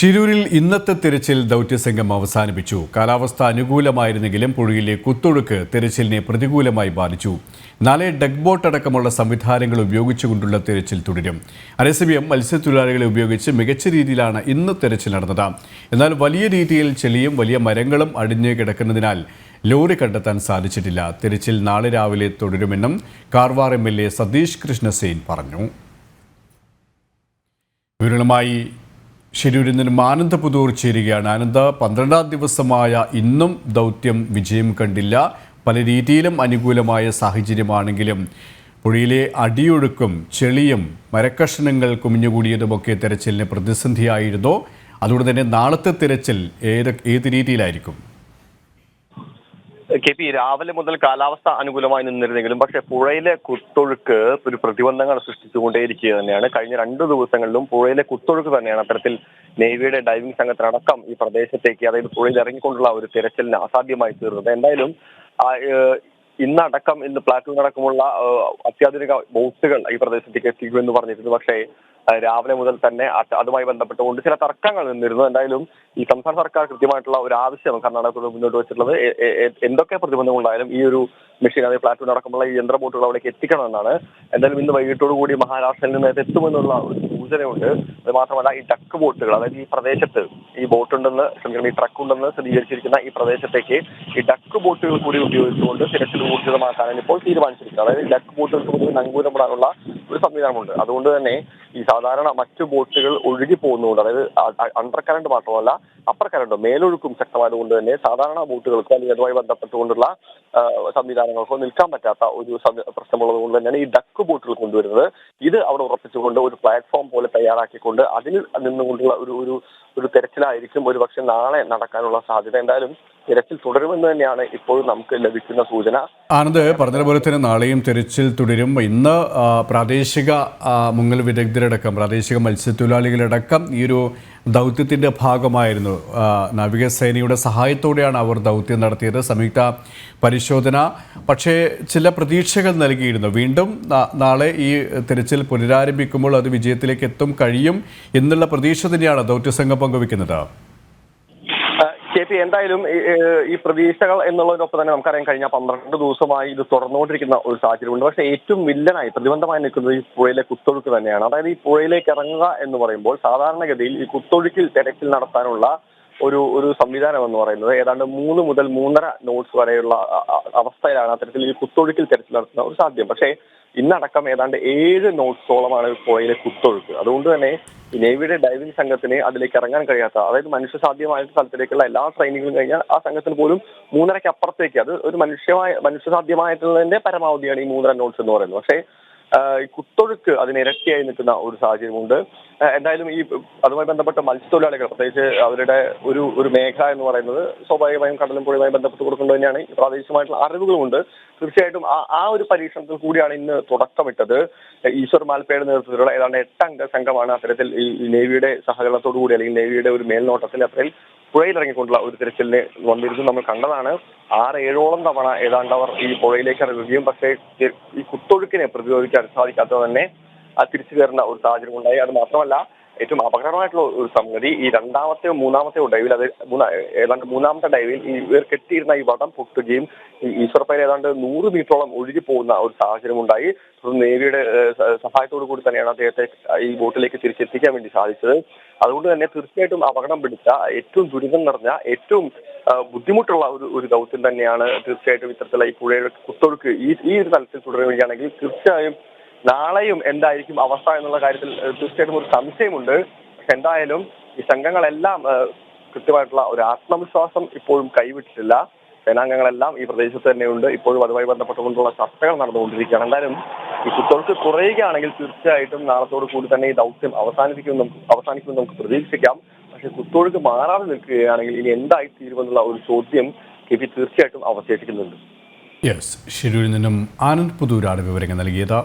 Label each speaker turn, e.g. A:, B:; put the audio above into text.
A: ഷിരൂരിൽ ഇന്നത്തെ തിരച്ചിൽ ദൗത്യസംഘം അവസാനിപ്പിച്ചു. കാലാവസ്ഥ അനുകൂലമായിരുന്നെങ്കിലും പുഴയിലെ കുത്തൊഴുക്ക് തിരച്ചിലിനെ പ്രതികൂലമായി ബാധിച്ചു. നാളെ ഡഗ് ബോട്ട് അടക്കമുള്ള സംവിധാനങ്ങൾ ഉപയോഗിച്ചുകൊണ്ടുള്ള തിരച്ചിൽ തുടരും. അതേസമയം മത്സ്യത്തൊഴിലാളികളെ ഉപയോഗിച്ച് മികച്ച രീതിയിലാണ് ഇന്ന് തിരച്ചിൽ നടന്നത്. എന്നാൽ വലിയ രീതിയിൽ ചെളിയും വലിയ മരങ്ങളും അടിഞ്ഞു കിടക്കുന്നതിനാൽ ലോറി കണ്ടെത്താൻ സാധിച്ചിട്ടില്ല. തിരച്ചിൽ നാളെ രാവിലെ തുടരുമെന്നും Karwar M L A Satish Krishna Sail പറഞ്ഞു. വിവരങ്ങളുമായി ഷിരൂരിൽ നിന്നും ആനന്ദ പുതൂർ ചേരുകയാണ്. ആനന്ദ പന്ത്രണ്ടാം ദിവസമായ ഇന്നും ദൗത്യം വിജയം കണ്ടില്ല. പല രീതിയിലും അനുകൂലമായ സാഹചര്യമാണെങ്കിലും പുഴയിലെ അടിയൊഴുക്കും ചെളിയും മരക്കഷണങ്ങൾ കുമിഞ്ഞുകൂടിയതുമൊക്കെ തെരച്ചിലിന് പ്രതിസന്ധിയായിരുന്നു. അതുകൊണ്ട് തന്നെ നാളത്തെ തിരച്ചിൽ ഏത് ഏത് രീതിയിലായിരിക്കും?
B: കെ പി രാവിലെ മുതൽ കാലാവസ്ഥ അനുകൂലമായി നിന്നിരുന്നെങ്കിലും പക്ഷേ പുഴയിലെ കുത്തൊഴുക്ക് ഒരു പ്രതിബന്ധങ്ങൾ സൃഷ്ടിച്ചുകൊണ്ടേയിരിക്കുക തന്നെയാണ്. കഴിഞ്ഞ രണ്ട് ദിവസങ്ങളിലും പുഴയിലെ കുത്തൊഴുക്ക് തന്നെയാണ് അത്തരത്തിൽ നേവിയുടെ ഡൈവിംഗ് സംഘത്തിനടക്കം ഈ പ്രദേശത്തേക്ക് അതായത് പുഴയിൽ ഇറങ്ങിക്കൊണ്ടുള്ള ഒരു തിരച്ചിലിന് അസാധ്യമായി തീർന്നത്. എന്തായാലും ഇന്നടക്കം ഇന്ന് പ്ലാറ്റൂൺ അടക്കമുള്ള അത്യാധുനിക ബോട്ടുകൾ ഈ പ്രദേശത്തേക്ക് എത്തിക്കുമെന്ന് പറഞ്ഞിരുന്നു. പക്ഷേ രാവിലെ മുതൽ തന്നെ അതുമായി ബന്ധപ്പെട്ടുകൊണ്ട് ചില തർക്കങ്ങൾ നിന്നിരുന്നു. എന്തായാലും ഈ സംസ്ഥാന സർക്കാർ കൃത്യമായിട്ടുള്ള ഒരു ആവശ്യം കർണാടകത്തോട് മുന്നോട്ട് വെച്ചിട്ടുള്ളത് എന്തൊക്കെ പ്രതിബന്ധങ്ങളുണ്ടായാലും ഈ ഒരു മെഷീൻ അതായത് പ്ലാറ്റ്ഫോം അടക്കമുള്ള ഈ യന്ത്ര ബോട്ടുകൾ അവിടേക്ക് എത്തിക്കണമെന്നാണ്. എന്തായാലും ഇന്ന് വൈകിട്ടോടു കൂടി മഹാരാഷ്ട്രയിൽ നിന്ന് ഇത് എത്തുമെന്നുള്ള ഒരു സൂചനയുണ്ട്. അത് മാത്രമല്ല ഈ ഡക്ക് ബോട്ടുകൾ അതായത് ഈ പ്രദേശത്ത് ഈ ബോട്ട് ഉണ്ടെന്ന് ക്ഷമിക്കണം ഈ ട്രക്ക് ഉണ്ടെന്ന് സ്ഥിരീകരിച്ചിരിക്കുന്ന ഈ പ്രദേശത്തേക്ക് ഈ ഡക്ക് ബോട്ടുകൾ കൂടി ഉപയോഗിച്ചുകൊണ്ട് തിരച്ചിൽ ഊർജിതമാക്കാനാണ് ഇപ്പോൾ തീരുമാനിച്ചിരിക്കുന്നത്. അതായത് ഡക്ക് ബോട്ടുകൾക്ക് പൊതുവെ നങ്കൂരപ്പെടാനുള്ള ഒരു സംവിധാനമുണ്ട്. അതുകൊണ്ട് തന്നെ ഈ സാധാരണ മറ്റു ബോട്ടുകൾ ഒഴുകി പോകുന്നതുകൊണ്ട് അതായത് അണ്ടർ കറണ്ട് മാത്രമല്ല അപ്പർ കറണ്ടും മേലൊഴുക്കും ശക്തമായതുകൊണ്ട് തന്നെ സാധാരണ ബോട്ടുകൾക്ക് അല്ലെങ്കിൽ അതുമായി ബന്ധപ്പെട്ടുകൊണ്ടുള്ള സംവിധാനങ്ങൾക്കോ നിൽക്കാൻ പറ്റാത്ത ഒരു പ്രശ്നമുള്ളത് കൊണ്ട് തന്നെയാണ് ഈ ഡക്ക് ബോട്ടുകൾ കൊണ്ടുവരുന്നത്. ഇത് അവിടെ ഉറപ്പിച്ചുകൊണ്ട് ഒരു പ്ലാറ്റ്ഫോം പോലെ തയ്യാറാക്കിക്കൊണ്ട് അതിൽ നിന്നുകൊണ്ടുള്ള ഒരു ഒരു ഒരു തെരച്ചിലായിരിക്കും ഒരു പക്ഷെ നാളെ നടക്കാനുള്ള സാധ്യത. എന്തായാലും തിരച്ചിൽ തുടരുമെന്ന് തന്നെയാണ് ഇപ്പോൾ നമുക്ക് ലഭിക്കുന്ന സൂചന.
A: ആനന്ദ് പറഞ്ഞതുപോലെ തന്നെ നാളെയും തിരച്ചിൽ തുടരും. ഇന്ന് പ്രാദേശിക മുങ്ങൽ വിദഗ്ധരടക്കം പ്രാദേശിക മത്സ്യത്തൊഴിലാളികളടക്കം ഈ ഒരു ദൗത്യത്തിന്റെ ഭാഗമായിരുന്നു. നാവികസേനയുടെ സഹായത്തോടെയാണ് അവർ ദൗത്യം നടത്തിയത് സംയുക്ത പരിശോധന. പക്ഷേ ചില പ്രതീക്ഷകൾ നൽകിയിരുന്നു. വീണ്ടും നാളെ ഈ തിരച്ചിൽ പുനരാരംഭിക്കുമ്പോൾ അത് വിജയത്തിലേക്ക് എത്തും കഴിയും എന്നുള്ള പ്രതീക്ഷ തന്നെയാണ് ദൗത്യസംഘം പങ്കുവെക്കുന്നത്
B: കെ പി എന്തായാലും ഈ, പ്രതീക്ഷകൾ എന്നുള്ളതിനൊപ്പം തന്നെ നമുക്കറിയാം കഴിഞ്ഞ പന്ത്രണ്ട് ദിവസമായി ഇത് തുറന്നുകൊണ്ടിരിക്കുന്ന ഒരു സാഹചര്യമുണ്ട്. പക്ഷേ ഏറ്റവും വില്ലനായി പ്രതിബന്ധമായി നിൽക്കുന്നത് ഈ പുഴയിലെ കുത്തൊഴുക്ക് തന്നെയാണ്. അതായത് ഈ പുഴയിലേക്ക് ഇറങ്ങുക എന്ന് പറയുമ്പോൾ സാധാരണഗതിയിൽ ഈ കുത്തൊഴുക്കിൽ തിരച്ചിൽ നടത്താനുള്ള ഒരു ഒരു സംവിധാനം എന്ന് പറയുന്നത്. ഏതാണ്ട് മൂന്ന് മുതൽ മൂന്നര നോട്ട്സ് വരെയുള്ള അവസ്ഥയിലാണ് അത്തരത്തിൽ ഈ കുത്തൊഴുക്കിൽ തെരച്ചിൽ നടത്തുന്ന ഒരു സാധ്യം. പക്ഷേ ഇന്നടക്കം ഏതാണ്ട് ഏഴ് നോട്ട്സോളമാണ് പുഴയിലെ കുത്തൊഴുക്ക്. അതുകൊണ്ട് തന്നെ നേവിയുടെ ഡൈവിംഗ് സംഘത്തിന് അതിലേക്ക് ഇറങ്ങാൻ കഴിയാത്ത അതായത് മനുഷ്യ സാധ്യമായ സ്ഥലത്തിലേക്കുള്ള എല്ലാ ട്രെയിനിങ്ങും കഴിഞ്ഞാൽ ആ സംഘത്തിന് പോലും മൂന്നരയ്ക്ക് അപ്പുറത്തേക്ക്. അത് ഒരു മനുഷ്യമായ മനുഷ്യ സാധ്യമായിട്ടുള്ളതിന്റെ പരമാവധിയാണ് ഈ മൂന്നര നോട്ട്സ് എന്ന് പറയുന്നത്. പക്ഷേ കുത്തൊഴുക്ക് അതിന് ഇരട്ടിയായി നിൽക്കുന്ന ഒരു സാഹചര്യമുണ്ട്. എന്തായാലും ഈ അതുമായി ബന്ധപ്പെട്ട മത്സ്യത്തൊഴിലാളികൾ പ്രത്യേകിച്ച് അവരുടെ ഒരു ഒരു മേഖല എന്ന് പറയുന്നത് സ്വാഭാവികമായും കടലും പുഴയുമായി ബന്ധപ്പെട്ട് കൊടുക്കുന്നത് തന്നെയാണ്. പ്രാദേശികമായിട്ടുള്ള അറിവുകളുമുണ്ട്. തീർച്ചയായിട്ടും ആ ഒരു പരീക്ഷണത്തിൽ കൂടിയാണ് ഇന്ന് തുടക്കമിട്ടത്. ഈശ്വർ മാൽപ്പയുടെ നേതൃത്വത്തിലുള്ള ഏതാണ്ട് എട്ടംഗ സംഘമാണ് അത്തരത്തിൽ ഈ നേവിയുടെ സഹകരണത്തോടു കൂടി അല്ലെങ്കിൽ നേവിയുടെ ഒരു മേൽനോട്ടത്തിൽ അത്രയിൽ പുഴയിലിറങ്ങിക്കൊണ്ടുള്ള ഒരു തിരച്ചിലിനെ വന്നിരുന്നു. നമ്മൾ കണ്ടതാണ് ആറ് ഏഴോളം തവണ ഏതാണ്ട് അവർ ഈ പുഴയിലേക്ക് ഇറങ്ങുകയും പക്ഷേ ഈ- കുത്തൊഴുക്കിനെ പ്രതിരോധിക്കാൻ സാധിക്കാത്തത് തന്നെ തിരിച്ചു കയറുന്ന ഒരു സാഹചര്യം ഉണ്ടായി. അത് മാത്രമല്ല ഏറ്റവും അപകടമായിട്ടുള്ള ഒരു സംഗതി ഈ രണ്ടാമത്തെ മൂന്നാമത്തെ ഡൈവിൽ അത് ഏതാണ്ട് മൂന്നാമത്തെ ഡൈവിൽ ഇവർ കെട്ടിയിരുന്ന ഈ വടം പൊട്ടുകയും ഈ ഈശ്വരപ്പയിൽ ഏതാണ്ട് നൂറ് മീറ്ററോളം ഒഴുകി പോകുന്ന ഒരു സാഹചര്യം ഉണ്ടായി തുടർന്ന് നേവിയുടെ സഹായത്തോടു കൂടി തന്നെയാണ് അദ്ദേഹത്തെ ഈ ബോട്ടിലേക്ക് തിരിച്ചെത്തിക്കാൻ വേണ്ടി സാധിച്ചത്. അതുകൊണ്ട് തന്നെ തീർച്ചയായിട്ടും അപകടം പിടിച്ച ഏറ്റവും ദുരിതം നിറഞ്ഞ ഏറ്റവും ബുദ്ധിമുട്ടുള്ള ഒരു ഒരു ദൗത്യം തന്നെയാണ് തീർച്ചയായിട്ടും ഇത്തരത്തിലുള്ള ഈ പുഴയുടെ കുത്തൊഴുക്ക് ഈ ഈ ഒരു തലത്തിൽ തുടരുകയാണെങ്കിൽ തീർച്ചയായും നാളെയും എന്തായിരിക്കും അവസ്ഥ എന്നുള്ള കാര്യത്തിൽ തീർച്ചയായിട്ടും ഒരു സംശയമുണ്ട്. എന്തായാലും ഈ സംഘങ്ങളെല്ലാം കൃത്യമായിട്ടുള്ള ഒരു ആത്മവിശ്വാസം ഇപ്പോഴും കൈവിട്ടിട്ടില്ല. സേനാംഗങ്ങളെല്ലാം ഈ പ്രദേശത്ത് തന്നെയുണ്ട്. ഇപ്പോഴും അതുമായി ബന്ധപ്പെട്ടുകൊണ്ടുള്ള ചർച്ചകൾ നടന്നുകൊണ്ടിരിക്കുകയാണ്. എന്തായാലും ഈ കുത്തൊഴുക്ക് കുറയുകയാണെങ്കിൽ തീർച്ചയായിട്ടും നാളത്തോട് കൂടി തന്നെ ഈ ദൗത്യം അവസാനിപ്പിക്കുമെന്ന് നമുക്ക് അവസാനിക്കുമെന്ന് നമുക്ക് പ്രതീക്ഷിക്കാം. പക്ഷെ കുത്തൊഴുക്ക് മാറാതെ നിൽക്കുകയാണെങ്കിൽ ഇനി എന്തായി തീരുമെന്നുള്ള ഒരു ചോദ്യം കെ പി തീർച്ചയായിട്ടും അവശേഷിക്കുന്നുണ്ട്.
A: യെസ് ഷിരൂരിൽ നിന്നും ആനന്ദ് പുതൂരാണ് വിവരങ്ങൾ നൽകിയത്.